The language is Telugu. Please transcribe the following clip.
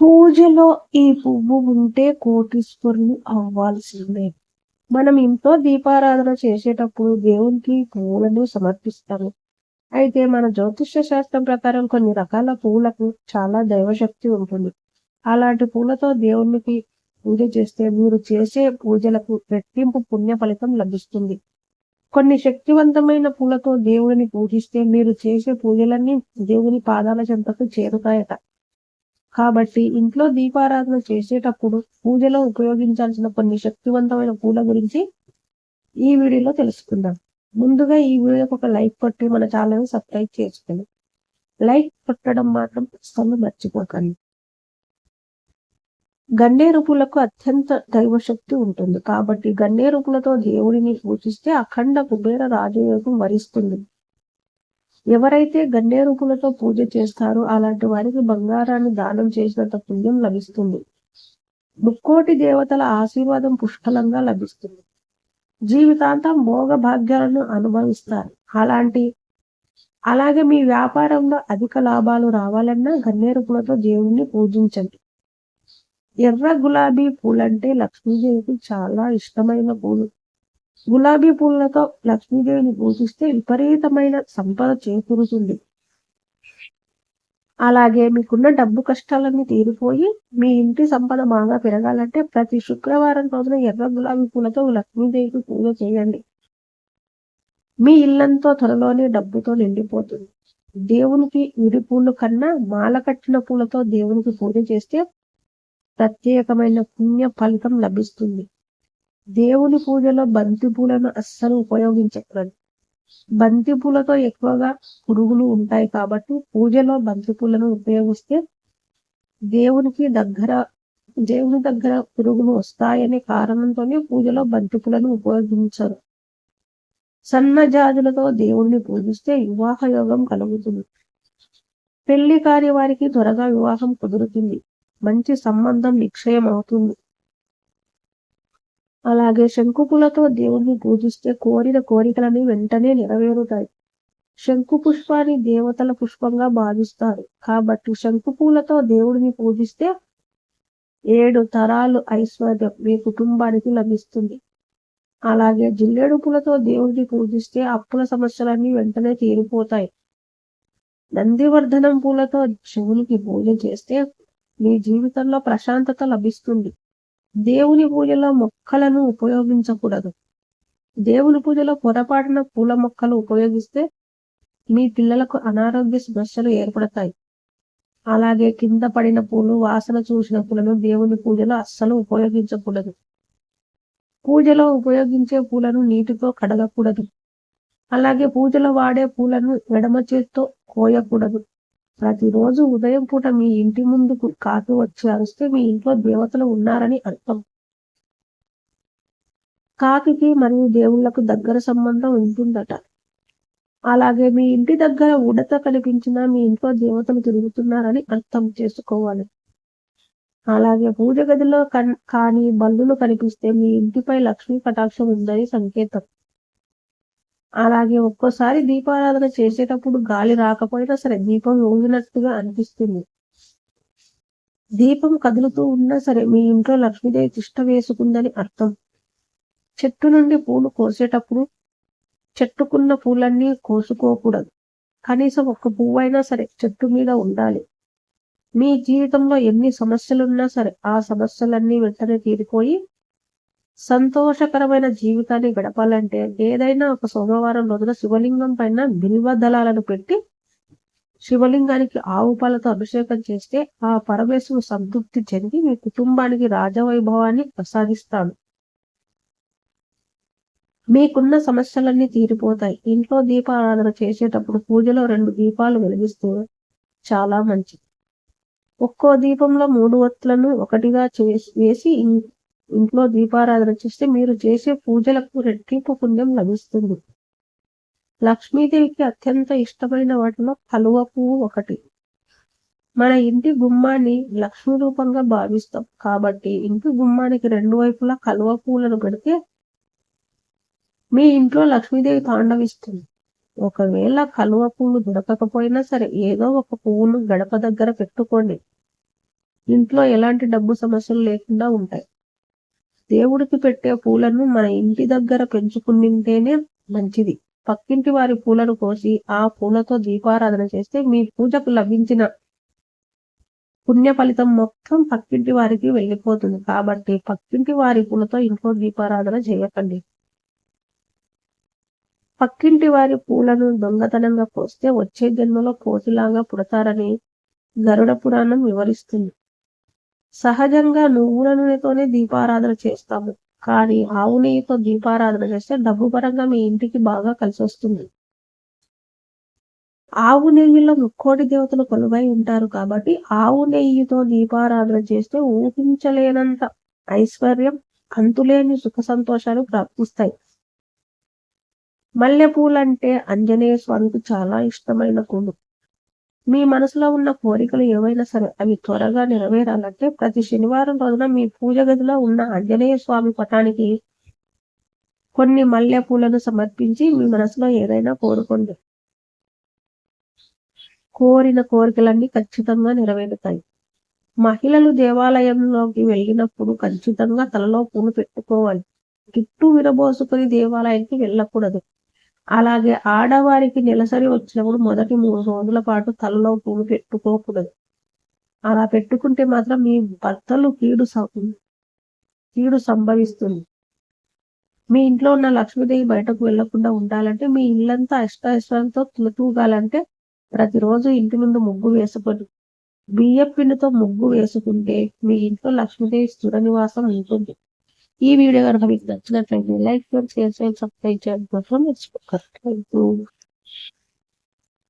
పూజలో ఈ పువ్వు ఉంటే కోటీశ్వరులు అవ్వాల్సిందే. మనం ఇంట్లో దీపారాధన చేసేటప్పుడు దేవునికి పువ్వులను సమర్పిస్తాము. అయితే మన జ్యోతిష్య శాస్త్రం ప్రకారం కొన్ని రకాల పువ్వులకు చాలా దైవశక్తి ఉంటుంది. అలాంటి పూలతో దేవునికి పూజ చేస్తే మీరు చేసే పూజలకు రెట్టింపు పుణ్య ఫలితం లభిస్తుంది. కొన్ని శక్తివంతమైన పూలతో దేవుడిని పూజిస్తే మీరు చేసే పూజలన్నీ దేవుని పాదాల చెంతకు చేరుతాయట. కాబట్టి ఇంట్లో దీపారాధన చేసేటప్పుడు పూజలో ఉపయోగించాల్సిన కొన్ని శక్తివంతమైన పూల గురించి ఈ వీడియోలో తెలుసుకుందాం. ముందుగా ఈ వీడియోకి ఒక లైక్ కొట్టి మన ఛానల్ సబ్స్క్రైబ్ చేసుకోండి. లైక్ కొట్టడం మాత్రం అస్సలు మర్చిపోకండి. గన్నేరు పూలకు అత్యంత దైవశక్తి ఉంటుంది. కాబట్టి గన్నేరు పూలతో దేవుడిని పూజిస్తే అఖండ కుబేర రాజయోగం వరిస్తుంది. ఎవరైతే గన్నేరు పూలతో పూజ చేస్తారో అలాంటి వారికి బంగారాన్ని దానం చేసినంత పుణ్యం లభిస్తుంది. ముక్కోటి దేవతల ఆశీర్వాదం పుష్కలంగా లభిస్తుంది. జీవితాంతం భోగ భాగ్యాలను అనుభవిస్తారు. అలాంటి అలాగే మీ వ్యాపారంలో అధిక లాభాలు రావాలన్నా గన్నేరు పూలతో దేవుణ్ణి పూజించండి. ఎర్ర గులాబీ పూలంటే లక్ష్మీదేవికి చాలా ఇష్టమైన పూలు. గులాబీ పూలతో లక్ష్మీదేవిని పూజిస్తే విపరీతమైన సంపద చేకూరుతుంది. అలాగే మీకున్న డబ్బు కష్టాలన్నీ తీరిపోయి మీ ఇంటి సంపద బాగా పెరగాలంటే ప్రతి శుక్రవారం రోజున ఎర్ర గులాబీ పూలతో లక్ష్మీదేవికి పూజ చేయండి. మీ ఇల్లంతో త్వరలోనే డబ్బుతో నిండిపోతుంది. దేవునికి విడి పూలు కన్నా మాల కట్టిన పూలతో దేవునికి పూజ చేస్తే ప్రత్యేకమైన పుణ్య ఫలితం లభిస్తుంది. దేవుని పూజలో బంతి పూలను అస్సలు ఉపయోగించకూడదు. బంతి పూలతో ఎక్కువగా పురుగులు ఉంటాయి కాబట్టి పూజలో బంతి పూలను ఉపయోగిస్తే దేవునికి దగ్గర దేవుని దగ్గర పురుగులు వస్తాయనే కారణంతోనే పూజలో బంతి పూలను ఉపయోగించరు. సన్న జాజులతో దేవుణ్ణి పూజిస్తే వివాహ యోగం కలుగుతుంది. పెళ్ళి కాని వారికి త్వరగా వివాహం కుదురుతుంది. మంచి సంబంధం నిక్షయం అవుతుంది అలాగే శంకుపులతో దేవుణ్ణి పూజిస్తే కోరిన కోరికలని వెంటనే నెరవేరుతాయి. శంకు పుష్పాన్ని దేవతల పుష్పంగా భావిస్తారు. కాబట్టి శంకు పూలతో దేవుడిని పూజిస్తే ఏడు తరాలు ఐశ్వర్యం మీ కుటుంబానికి లభిస్తుంది. అలాగే జిల్లేడు పూలతో దేవుడిని పూజిస్తే అప్పుల సమస్యలన్నీ వెంటనే తీరిపోతాయి. నందివర్ధనం పూలతో శివునికి పూజ చేస్తే మీ జీవితంలో ప్రశాంతత లభిస్తుంది. దేవుని పూజలో మొక్కలను ఉపయోగించకూడదు. దేవుని పూజలో పొరపాటున పూల మొక్కలు ఉపయోగిస్తే మీ పిల్లలకు అనారోగ్య సమస్యలు ఏర్పడతాయి. అలాగే కింద పడిన పూలు వాసన చూసిన పూలను దేవుని పూజలో అస్సలు ఉపయోగించకూడదు. పూజలో ఉపయోగించే పూలను నీటితో కడగకూడదు. అలాగే పూజలో వాడే పూలను ఎడమ చేత్తో కోయకూడదు. ప్రతిరోజు ఉదయం పూట మీ ఇంటి ముందుకు కాకి వచ్చి అరుస్తే మీ ఇంట్లో దేవతలు ఉన్నారని అర్థం. కాకి మరియు దేవుళ్ళకు దగ్గర సంబంధం ఉంటుందట. అలాగే మీ ఇంటి దగ్గర ఉడత కనిపించినా మీ ఇంట్లో దేవతలు తిరుగుతున్నారని అర్థం చేసుకోవాలి. అలాగే పూజ గదిలో కానీ బల్లులు కనిపిస్తే మీ ఇంటిపై లక్ష్మీ కటాక్షం ఉందని సంకేతం. అలాగే ఒక్కోసారి దీపారాధన చేసేటప్పుడు గాలి రాకపోయినా సరే దీపం ఊగినట్టుగా అనిపిస్తుంది. దీపం కదులుతూ ఉన్నా సరే మీ ఇంట్లో లక్ష్మీదేవి తిష్ట వేసుకుందని అర్థం. చెట్టు నుండి పూలు కోసేటప్పుడు చెట్టుకున్న పూలన్నీ కోసుకోకూడదు. కనీసం ఒక్క పువ్వు అయినా సరే చెట్టు మీద ఉండాలి. మీ జీవితంలో ఎన్ని సమస్యలున్నా సరే ఆ సమస్యలన్నీ వెంటనే తీరిపోయి సంతోషకరమైన జీవితాన్ని గడపాలంటే ఏదైనా ఒక సోమవారం రోజున శివలింగం పైన బిల్వ దళాలను పెట్టి శివలింగానికి ఆవు పాలతో అభిషేకం చేస్తే ఆ పరమేశ్వరు సంతృప్తి చెంది మీ కుటుంబానికి రాజవైభవాన్ని ప్రసాదిస్తాడు. మీకున్న సమస్యలన్నీ తీరిపోతాయి. ఇంట్లో దీపారాధన చేసేటప్పుడు పూజలో రెండు దీపాలు వెలిగిస్తూ చాలా మంచిది. ఒక్కో దీపంలో మూడు వత్తులను ఒకటిగా చేసి వేసి ఇంట్లో దీపారాధన చేస్తే మీరు చేసే పూజలకు రెట్టింపు పుణ్యం లభిస్తుంది. లక్ష్మీదేవికి అత్యంత ఇష్టమైన వాటిలో కలువ పువ్వు ఒకటి. మన ఇంటి గుమ్మాన్ని లక్ష్మీ రూపంగా భావిస్తాం. కాబట్టి ఇంటి గుమ్మానికి రెండు వైపులా కలువ పువ్వులను పెడితే మీ ఇంట్లో లక్ష్మీదేవి తాండవిస్తుంది ఒకవేళ కలువ పువ్వులు దొరకకపోయినా సరే ఏదో ఒక పువ్వును గడప దగ్గర పెట్టుకోండి. ఇంట్లో ఎలాంటి డబ్బు సమస్యలు లేకుండా ఉంటాయి. దేవుడికి పెట్టే పూలను మన ఇంటి దగ్గర పెంచుకుంటేనే మంచిది. పక్కింటి వారి పూలను కోసి ఆ పూలతో దీపారాధన చేస్తే మీ పూజకు లభించిన పుణ్య ఫలితం మొత్తం పక్కింటి వారికి వెళ్ళిపోతుంది. కాబట్టి పక్కింటి వారి పూలతో ఇంట్లో దీపారాధన చేయకండి. పక్కింటి వారి పూలను దొంగతనంగా కోస్తే వచ్చే జన్మలో కోతిలాగా పుడతారని గరుడ పురాణం వివరిస్తుంది. సహజంగా నువ్వుల నూనెతోనే దీపారాధన చేస్తాము. కానీ ఆవు నెయ్యితో దీపారాధన చేస్తే డబ్బు పరంగా మీ ఇంటికి బాగా కలిసి వస్తుంది ఆవు నెయ్యిలో ముక్కోటి దేవతలు కొలువై ఉంటారు కాబట్టి ఆవు నెయ్యితో దీపారాధన చేస్తే ఊహించలేనంత ఐశ్వర్యం అంతులేని సుఖ సంతోషాలు ప్రాప్తిస్తాయి. మల్లెపూలంటే ఆంజనేయ స్వామికి చాలా ఇష్టమైన పూలు. మీ మనసులో ఉన్న కోరికలు ఏవైనా సరే అవి త్వరగా నెరవేరాలంటే ప్రతి శనివారం రోజున మీ పూజ గదిలో ఉన్న ఆంజనేయ స్వామి పటానికి కొన్ని మల్లె పూలను సమర్పించి మీ మనసులో ఏదైనా కోరుకోండి. కోరిన కోరికలన్నీ ఖచ్చితంగా నెరవేరుతాయి. మహిళలు దేవాలయంలోకి వెళ్ళినప్పుడు ఖచ్చితంగా తలలో పూలు పెట్టుకోవాలి. చుట్టూ విరబోసుకుని దేవాలయానికి వెళ్ళకూడదు. అలాగే ఆడవారికి నెలసరి వచ్చినప్పుడు మొదటి మూడు రోజుల పాటు తలలో పూలు పెట్టుకోకూడదు. అలా పెట్టుకుంటే మాత్రం మీ భర్తలు కీడు కీడు సంభవిస్తుంది. మీ ఇంట్లో ఉన్న లక్ష్మీదేవి బయటకు వెళ్ళకుండా ఉండాలంటే మీ ఇల్లంతా అష్టాయిష్టాలతో తులతూగాలంటే ప్రతిరోజు ఇంటి ముందు ముగ్గు వేసుకొని బియ్యపిండితో ముగ్గు వేసుకుంటే మీ ఇంట్లో లక్ష్మీదేవి స్థిర నివాసం ఉంటుంది. ఈ వీడియో కనుక మీకు నచ్చినట్లయితే లైక్ షేర్ చేయండి సబ్స్క్రైబ్ చేయడం కోసం మర్చిపోకండి